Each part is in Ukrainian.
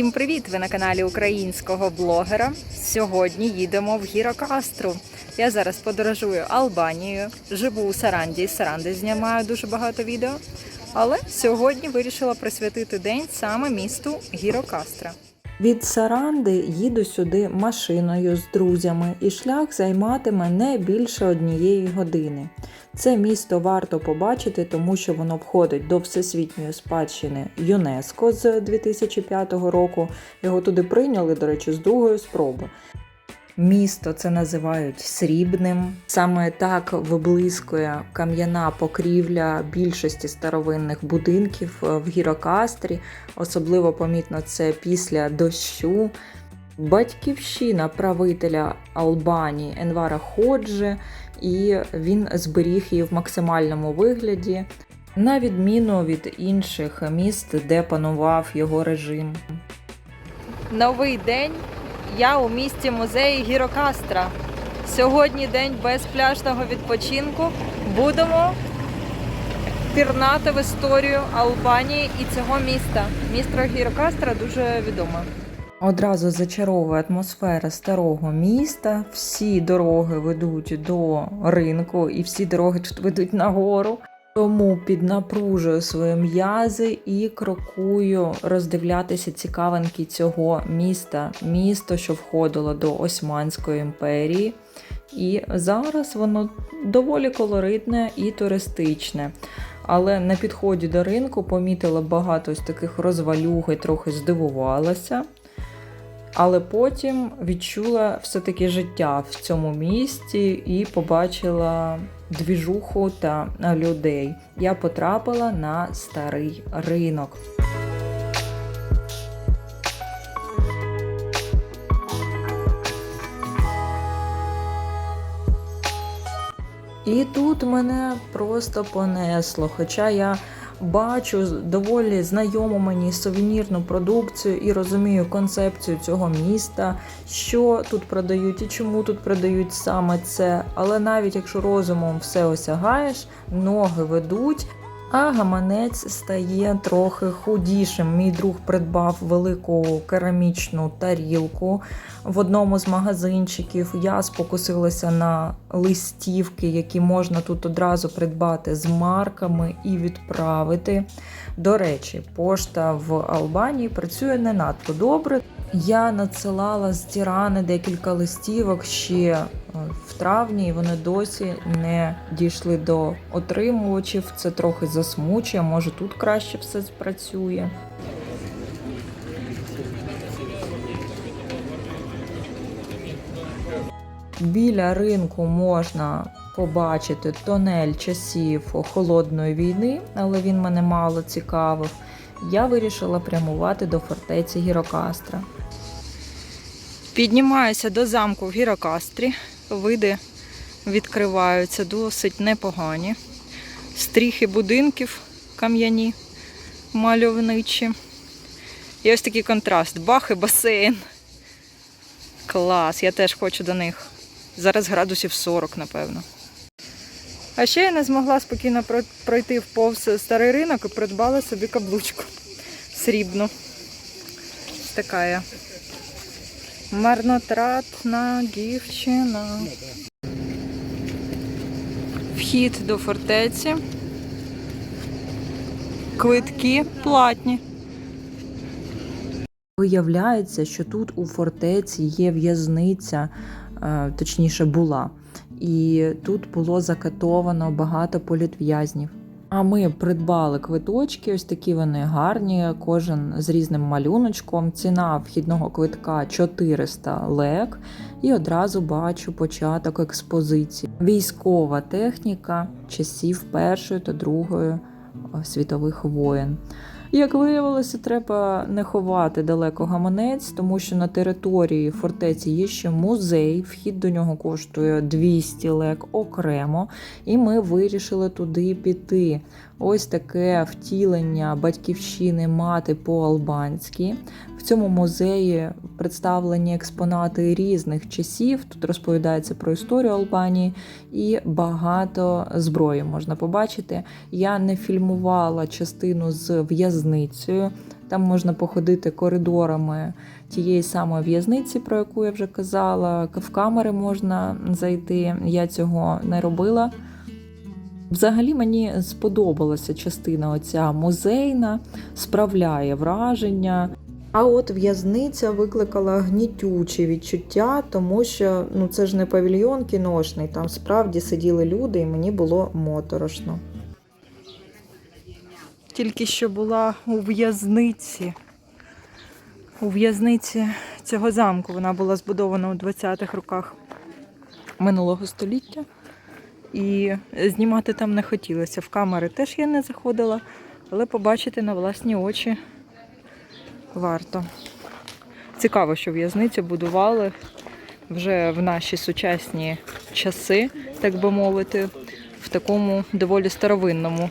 Всім привіт! Ви на каналі українського блогера. Сьогодні їдемо в Гірокастру. Я зараз подорожую Албанією, живу у Саранді. Саранди знімаю дуже багато відео. Але сьогодні вирішила присвятити день саме місту Гірокастра. Від Саранди їду сюди машиною з друзями, і шлях займатиме не більше однієї години. Це місто варто побачити, тому що воно входить до Всесвітньої спадщини ЮНЕСКО з 2005 року. Його туди прийняли, до речі, з другої спроби. Місто це називають срібним. Саме так виблискує кам'яна покрівля більшості старовинних будинків е, в Гірокастрі. Особливо помітно це після дощу. Батьківщина правителя Албанії Енвара Ходжи, і він зберіг її в максимальному вигляді, на відміну від інших міст, де панував його режим. Новий день. Я у місті музеї Гірокастра. Сьогодні день без пляжного відпочинку. Будемо пірнати в історію Албанії і цього міста. Місто Гірокастра дуже відоме. Одразу зачаровує атмосфера старого міста. Всі дороги ведуть до ринку, і всі дороги ведуть нагору. Тому піднапружую свої м'язи і крокую роздивлятися цікавинки цього міста, місто, що входило до Османської імперії. І зараз воно доволі колоритне і туристичне. Але на підході до ринку помітила багато ось таких розвалюг і трохи здивувалася. Але потім відчула все-таки життя в цьому місті і побачила двіжуху та людей. Я потрапила на старий ринок. І тут мене просто понесло. Хоча я бачу доволі знайому мені сувенірну продукцію і розумію концепцію цього міста, що тут продають і чому тут продають саме це. Але навіть якщо розумом все осягаєш, ноги ведуть. А гаманець стає трохи худішим. Мій друг придбав велику керамічну тарілку в одному з магазинчиків. Я спокусилася на листівки, які можна тут одразу придбати з марками і відправити. До речі, пошта в Албанії працює не надто добре. Я надсилала з Тірани декілька листівок ще е, в травні, і вони досі не дійшли до отримувачів. Це трохи засмучує, може тут краще все спрацює. Біля ринку можна побачити тонель часів холодної війни, але він мене мало цікавив. Я вирішила прямувати до фортеці Гірокастра. Піднімаюся до замку в Гірокастрі. Види відкриваються досить непогані. Стріхи будинків кам'яні, мальовничі. І ось такий контраст. Бах і басейн. Клас, я теж хочу до них. Зараз градусів 40, напевно. А ще я не змогла спокійно пройти в повз старий ринок і придбала собі каблучку срібну. Така я. Марнотратна дівчина. Вхід до фортеці. Квитки платні. Виявляється, що тут у фортеці є в'язниця, е, точніше була, і тут було закатовано багато політв'язнів. А ми придбали квиточки, ось такі вони гарні, кожен з різним малюночком. Ціна вхідного квитка 400 лек. І одразу бачу початок експозиції. Військова техніка часів Першої та Другої е, світових воєн. Як виявилося, треба не ховати далеко гаманець, тому що на території фортеці є ще музей. Вхід до нього коштує 200 лек окремо, і ми вирішили туди піти. Ось таке втілення батьківщини мати по-албанськи. В цьому музеї представлені експонати різних часів. Тут розповідається про історію Албанії і багато зброї можна побачити. Я не фільмувала частину з в'язницею. Там можна походити коридорами тієї самої в'язниці, про яку я вже казала. В камери можна зайти. Я цього не робила. Взагалі мені сподобалася частина оця музейна, справляє враження. А от в'язниця викликала гнітючі відчуття, тому що ну це ж не павільйон кіношний, там справді сиділи люди, і мені було моторошно. Тільки що була у в'язниці. У в'язниці цього замку. Вона була збудована у 20-х роках минулого століття. І знімати там не хотілося. В камери теж я не заходила, але побачити на власні очі варто. Цікаво, що в'язницю будували вже в наші сучасні часи, так би мовити, в такому доволі старовинному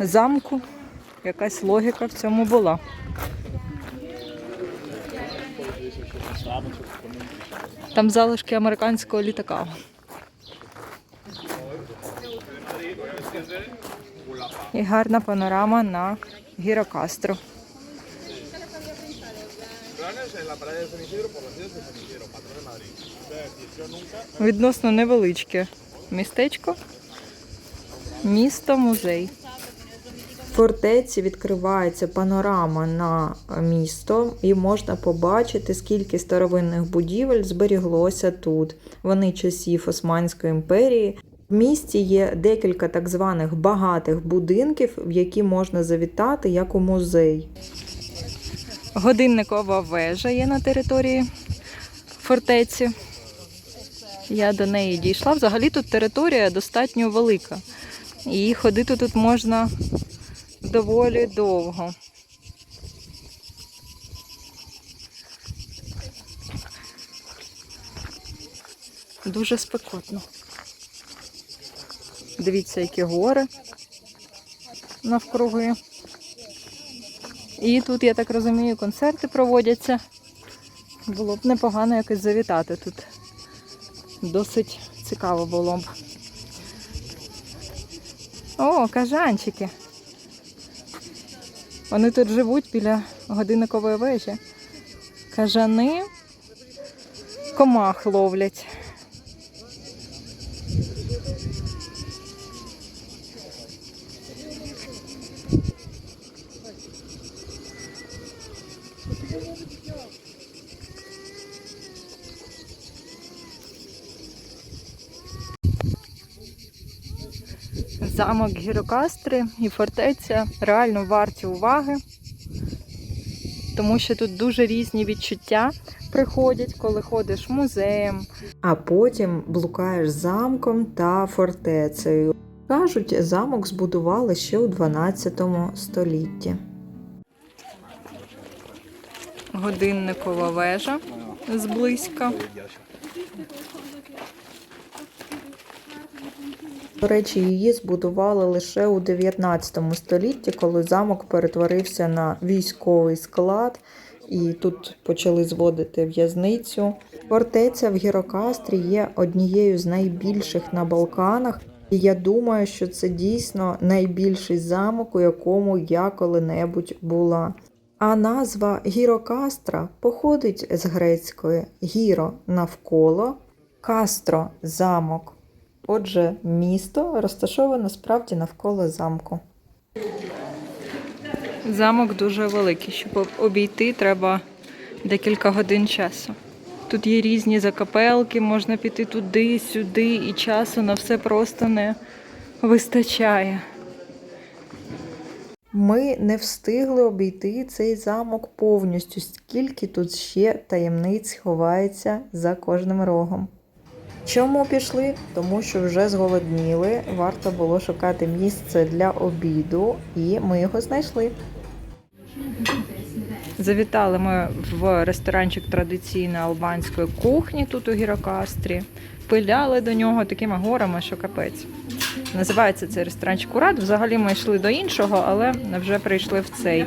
замку. Якась логіка в цьому була. Там залишки американського літака. І гарна панорама на Гірокастру. Відносно невеличке містечко, місто музей. Фортеці відкривається панорама на місто, і можна побачити, скільки старовинних будівель зберіглося тут. Вони часів Османської імперії. В місті є декілька так званих багатих будинків, в які можна завітати як у музей. Годинникова вежа є на території фортеці. Я до неї дійшла. Взагалі тут територія достатньо велика. І ходити тут можна доволі довго. Дуже спекотно. Дивіться, які гори навкруги. І тут, я так розумію, концерти проводяться. Було б непогано якось завітати тут. Досить цікаво було б. О, кажанчики. Вони тут живуть біля годинникової вежі. Кажани комах ловлять. Замок Гірокастри і фортеця реально варті уваги, тому що тут дуже різні відчуття приходять, коли ходиш музеєм. А потім блукаєш замком та фортецею. Кажуть, замок збудували ще у 12 столітті. Годинникова вежа зблизька. До речі, її збудували лише у 19 столітті, коли замок перетворився на військовий склад, і тут почали зводити в'язницю. Фортеця в Гірокастрі є однією з найбільших на Балканах, і я думаю, що це дійсно найбільший замок, у якому я коли-небудь була. А назва Гірокастра походить з грецької гіро навколо, кастро замок. Отже, місто розташоване справді навколо замку. Замок дуже великий. Щоб обійти, треба декілька годин часу. Тут є різні закапелки, можна піти туди, сюди, і часу на все просто не вистачає. Ми не встигли обійти цей замок повністю, скільки тут ще таємниць ховається за кожним рогом. Чому пішли? Тому що вже зголодніли. Варто було шукати місце для обіду, і ми його знайшли. Завітали ми в ресторанчик традиційної албанської кухні тут у Гірокастрі. Пиляли до нього такими горами, що капець. Називається цей ресторанчик Урад. Взагалі ми йшли до іншого, але вже прийшли в цей,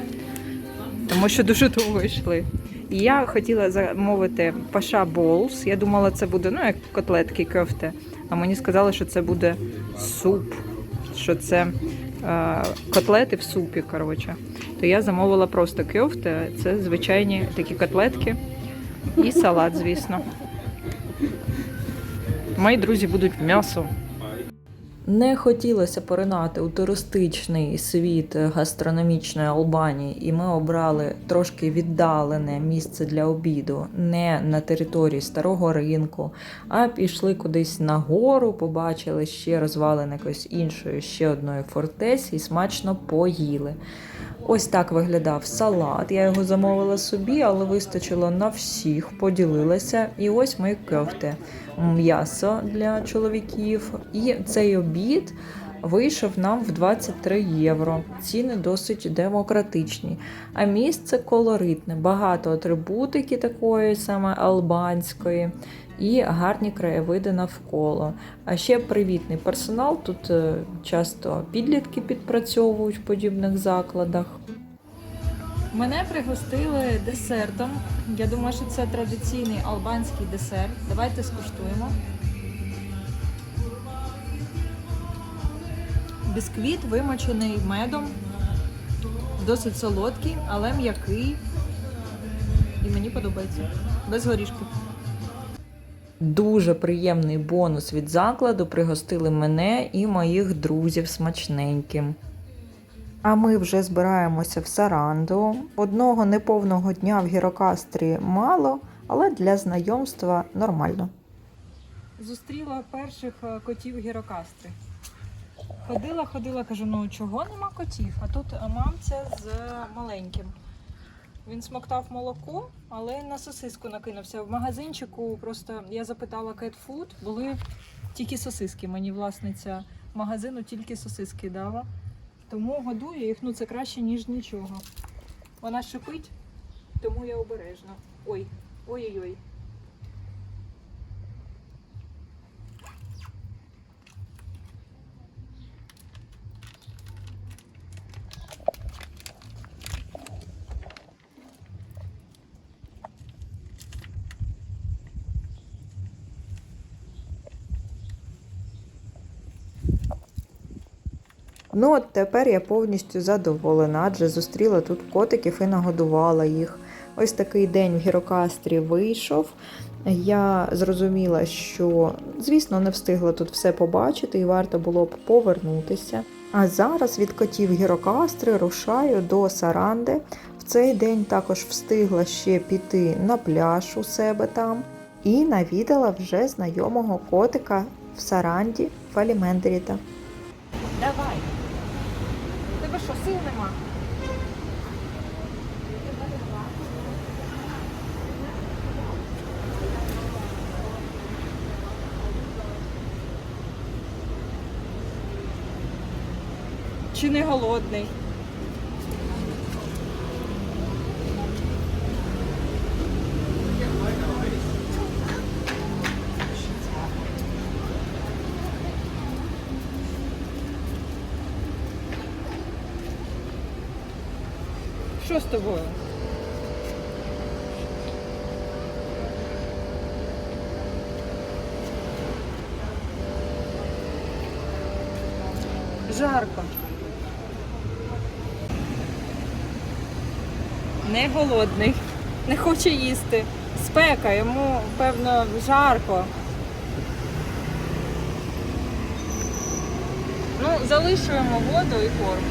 тому що дуже довго йшли. І я хотіла замовити паша болс. Я думала, це буде ну, як котлетки кофте. А мені сказали, що це буде суп, що це е, котлети в супі. коротше. то я замовила просто кьофте. Це звичайні такі котлетки і салат, звісно. Мої друзі будуть м'ясо. Не хотілося поринати у туристичний світ гастрономічної Албанії, і ми обрали трошки віддалене місце для обіду, не на території старого ринку, а пішли кудись на гору, побачили ще розвалини якоїсь іншої ще одної фортеці і смачно поїли. Ось так виглядав салат. Я його замовила собі, але вистачило на всіх, поділилася. І ось мої кофти. М'ясо для чоловіків. І цей обід вийшов нам в 23 євро. Ціни досить демократичні. А місце колоритне, багато атрибутики такої саме албанської. І гарні краєвиди навколо. А ще привітний персонал. Тут е, часто підлітки підпрацьовують в подібних закладах. Мене пригостили десертом. Я думаю, що це традиційний албанський десерт. Давайте скуштуємо. Бісквіт вимочений медом. Досить солодкий, але м'який. І мені подобається. Без горішків. Дуже приємний бонус від закладу пригостили мене і моїх друзів смачненьким. А ми вже збираємося в Саранду. Одного неповного дня в Гірокастрі мало, але для знайомства нормально. Зустріла перших е, котів гірокастри. Ходила, ходила, кажу, ну чого нема котів? А тут мамця з маленьким. Він смоктав молоко, але на сосиску накинувся. В магазинчику просто я запитала Cat Food, були тільки сосиски. Мені власниця магазину тільки сосиски дала. Тому годую їх, ну це краще, ніж нічого. Вона шипить, тому я обережна. Ой, ой-ой-ой. Ну от тепер я повністю задоволена, адже зустріла тут котиків і нагодувала їх. Ось такий день в Гірокастрі вийшов. Я зрозуміла, що, звісно, не встигла тут все побачити і варто було б повернутися. А зараз від котів Гірокастри рушаю до Саранди. В цей день також встигла ще піти на пляж у себе там і навідала вже знайомого котика в Саранді Фалімендріта. Давай. У тебе що, сил нема? Чи не голодний? Що з тобою? Жарко. Не голодний, не хоче їсти. Спека, йому, певно, жарко. Ну, залишуємо воду і корм.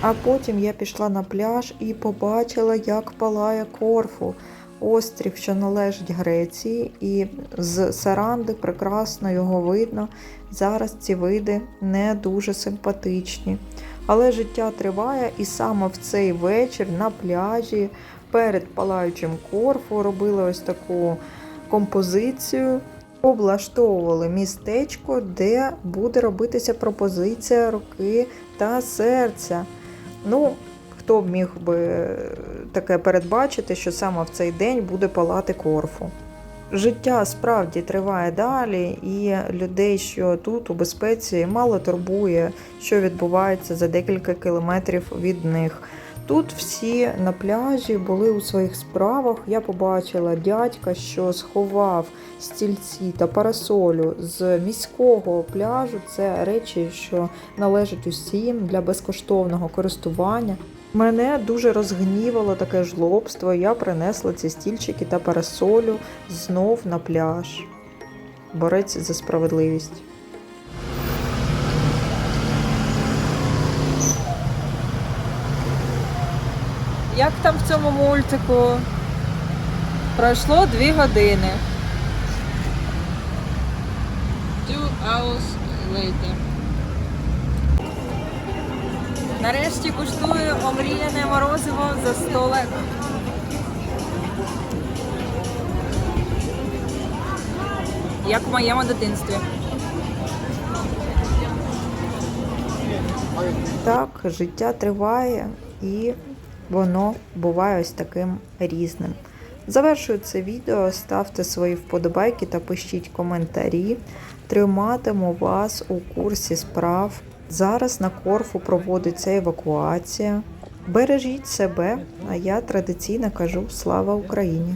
А потім я пішла на пляж і побачила, як палає Корфу, острів, що належить Греції, і з Саранди прекрасно його видно. Зараз ці види не дуже симпатичні. Але життя триває, і саме в цей вечір на пляжі перед палаючим Корфу робили ось таку композицію. Облаштовували містечко, де буде робитися пропозиція руки та серця. Ну, хто б міг би таке передбачити, що саме в цей день буде палати Корфу. Життя справді триває далі, і людей, що тут у безпеці, мало турбує, що відбувається за декілька кілометрів від них. Тут всі на пляжі були у своїх справах. Я побачила дядька, що сховав стільці та парасолю з міського пляжу. Це речі, що належать усім для безкоштовного користування. Мене дуже розгнівало таке жлобство. Я принесла ці стільчики та парасолю знов на пляж. Борець за справедливість. Як там в цьому мультику? Пройшло дві години. Two hours later. Нарешті куштую омріяне морозиво за столик. Як в моєму дитинстві. Так, життя триває і воно буває ось таким різним. Завершую це відео, ставте свої вподобайки та пишіть коментарі. Триматиму вас у курсі справ. Зараз на Корфу проводиться евакуація. Бережіть себе, а я традиційно кажу слава Україні!